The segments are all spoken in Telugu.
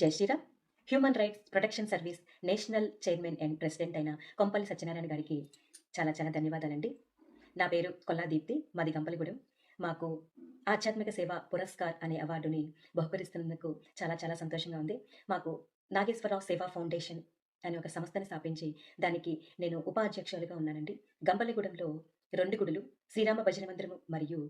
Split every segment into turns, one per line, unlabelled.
జై Shriram. Human rights protection service national chairman and president అయిన కొంపల్లి సత్యనారాయణ గారికి చాలా చాలా ధన్యవాదాలండి. నా పేరు కొల్లా దీప్తి మాది గంపలిగూడెం. మాకు ఆధ్యాత్మిక సేవ పురస్కార్ అనే అవార్డుని బహుకరిస్తున్నందుకు చాలా చాలా సంతోషంగా ఉంది. మాకు నాగేశ్వరరావు సేవా ఫౌండేషన్ అనే ఒక సంస్థని స్థాపించి దానికి నేను ఉపాధ్యక్షులుగా ఉన్నానండి. గంపలిగూడెంలో రెండు గుడులు శ్రీరామ భజన మందిరము మరియు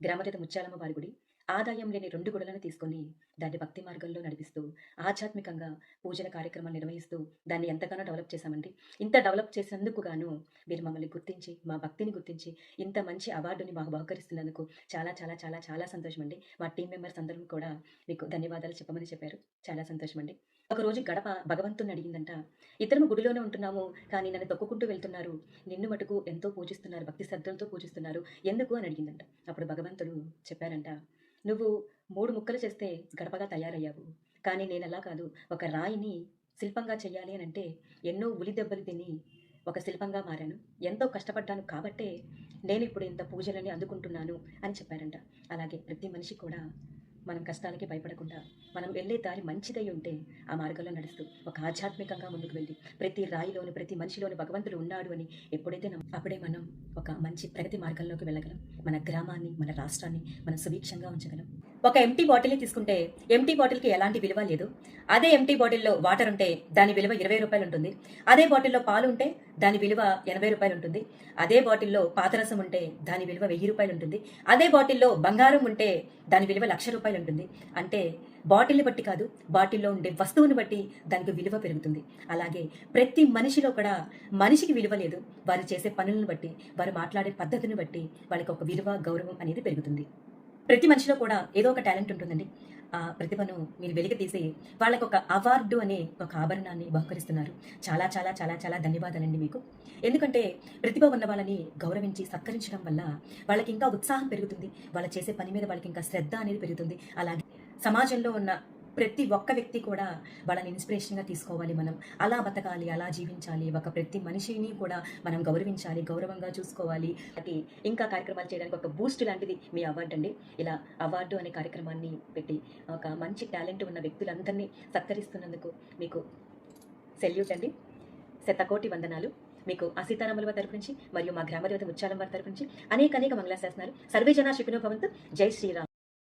గ్రామదేత ముత్యాలమ్మ వారి గుడి. ఆదాయం లేని రెండు గుడులను తీసుకొని దాన్ని భక్తి మార్గంలో నడిపిస్తూ ఆధ్యాత్మికంగా పూజల కార్యక్రమాలు నిర్వహిస్తూ దాన్ని ఎంతగానో డెవలప్ చేశామండి. ఇంత డెవలప్ చేసినందుకు గాను మీరు మమ్మల్ని గుర్తించి మా భక్తిని గుర్తించి ఇంత మంచి అవార్డుని మాకు బహుకరిస్తున్నందుకు చాలా చాలా చాలా చాలా సంతోషం అండి మా టీం మెంబర్స్ అందరం కూడా మీకు ధన్యవాదాలు చెప్పమని చెప్పారు. చాలా సంతోషం అండి ఒకరోజు గడప భగవంతుని అడిగిందంట ఇద్దరు గుడిలోనే ఉంటున్నాము కానీ నన్ను తొక్కుకుంటూ వెళ్తున్నారు. నిన్ను మటుకు ఎంతో పూజిస్తున్నారు భక్తి శ్రద్ధలతో పూజిస్తున్నారు. ఎందుకు? అని అడిగిందంట. అప్పుడు భగవంతుడు చెప్పారంట నువ్వు మూడు ముక్కలు చేస్తే గడపగా తయారయ్యావు. కానీ నేను అలా కాదు. ఒక రాయిని శిల్పంగా చెయ్యాలి అని అంటే ఎన్నో ఉలి దెబ్బలు తిని ఒక శిల్పంగా మారాను. ఎంతో కష్టపడ్డాను కాబట్టే నేను ఇప్పుడు ఇంత పూజలని అందుకుంటున్నాను అని చెప్పారంట. అలాగే ప్రతి మనిషి కూడా మనం కష్టాలకి భయపడకుండా మనం వెళ్ళే దారి మంచిదై ఉంటే ఆ మార్గంలో నడుస్తూ ఒక ఆధ్యాత్మికంగా ముందుకు వెళ్ళి ప్రతి రాయిలోని ప్రతి మనిషిలోని భగవంతుడు ఉన్నాడు అని ఎప్పుడైతే అప్పుడే మనం ఒక మంచి ప్రగతి మార్గంలోకి వెళ్ళగలం. మన గ్రామాన్ని మన రాష్ట్రాన్ని మనం సుభిక్షంగా ఉంచగలం. ఒక ఎంటీ బాటిల్ని తీసుకుంటే ఎంటీ బాటిల్కి ఎలాంటి విలువ లేదు. అదే ఎంటీ బాటిల్లో వాటర్ ఉంటే దాని విలువ ఇరవై రూపాయలు ఉంటుంది. అదే బాటిల్లో పాలు ఉంటే దాని విలువ ఎనభై రూపాయలు ఉంటుంది. అదే బాటిల్లో పాతరసం ఉంటే దాని విలువ వెయ్యి రూపాయలు ఉంటుంది. అదే బాటిల్లో బంగారం ఉంటే దాని విలువ లక్ష రూపాయలు ఉంటుంది. అంటే బాటిల్ని బట్టి కాదు బాటిల్లో ఉండే వస్తువుని బట్టి దానికి విలువ పెరుగుతుంది. అలాగే ప్రతి మనిషిలో కూడా మనిషికి విలువ లేదు. వారు చేసే పనులను బట్టి వారు మాట్లాడే పద్ధతిని బట్టి వాళ్ళకి ఒక విలువ గౌరవం అనేది పెరుగుతుంది. ప్రతి మనిషిలో కూడా ఏదో ఒక టాలెంట్ ఉంటుందండి. ఆ ప్రతిభను మీరు వెలికి తీసి వాళ్ళకు ఒక అవార్డు అనే ఒక ఆభరణాన్ని బహుకరిస్తున్నారు. చాలా చాలా చాలా చాలా ధన్యవాదాలండి మీకు. ఎందుకంటే ప్రతిభ ఉన్న వాళ్ళని గౌరవించి సత్కరించడం వల్ల వాళ్ళకి ఇంకా ఉత్సాహం పెరుగుతుంది. వాళ్ళు చేసే పని మీద వాళ్ళకి ఇంకా శ్రద్ధ అనేది పెరుగుతుంది. అలాగే సమాజంలో ఉన్న ప్రతి ఒక్క వ్యక్తి కూడా వాళ్ళని ఇన్స్పిరేషన్గా తీసుకోవాలి మనం. అలా బతకాలి అలా జీవించాలి. ఒక ప్రతి మనిషిని కూడా మనం గౌరవించాలి గౌరవంగా చూసుకోవాలి. అది ఇంకా కార్యక్రమాలు చేయడానికి ఒక బూస్ట్ లాంటిది మీ అవార్డు అండి. ఇలా అవార్డు అనే కార్యక్రమాన్ని పెట్టి ఒక మంచి టాలెంట్ ఉన్న వ్యక్తులందరినీ సత్కరిస్తున్నందుకు మీకు సెల్యూట్ అండి. శతకోటి వందనాలు. మీకు ఆ సీతారాముల వారి తరపు నుంచి మరియు మా గ్రామదేవత ముచ్చాలం వారి తరపు నుంచి అనేక అనేక మంగళాశాసనాలు. సర్వే జనా శిపినో భవంతు జై శ్రీరామ్.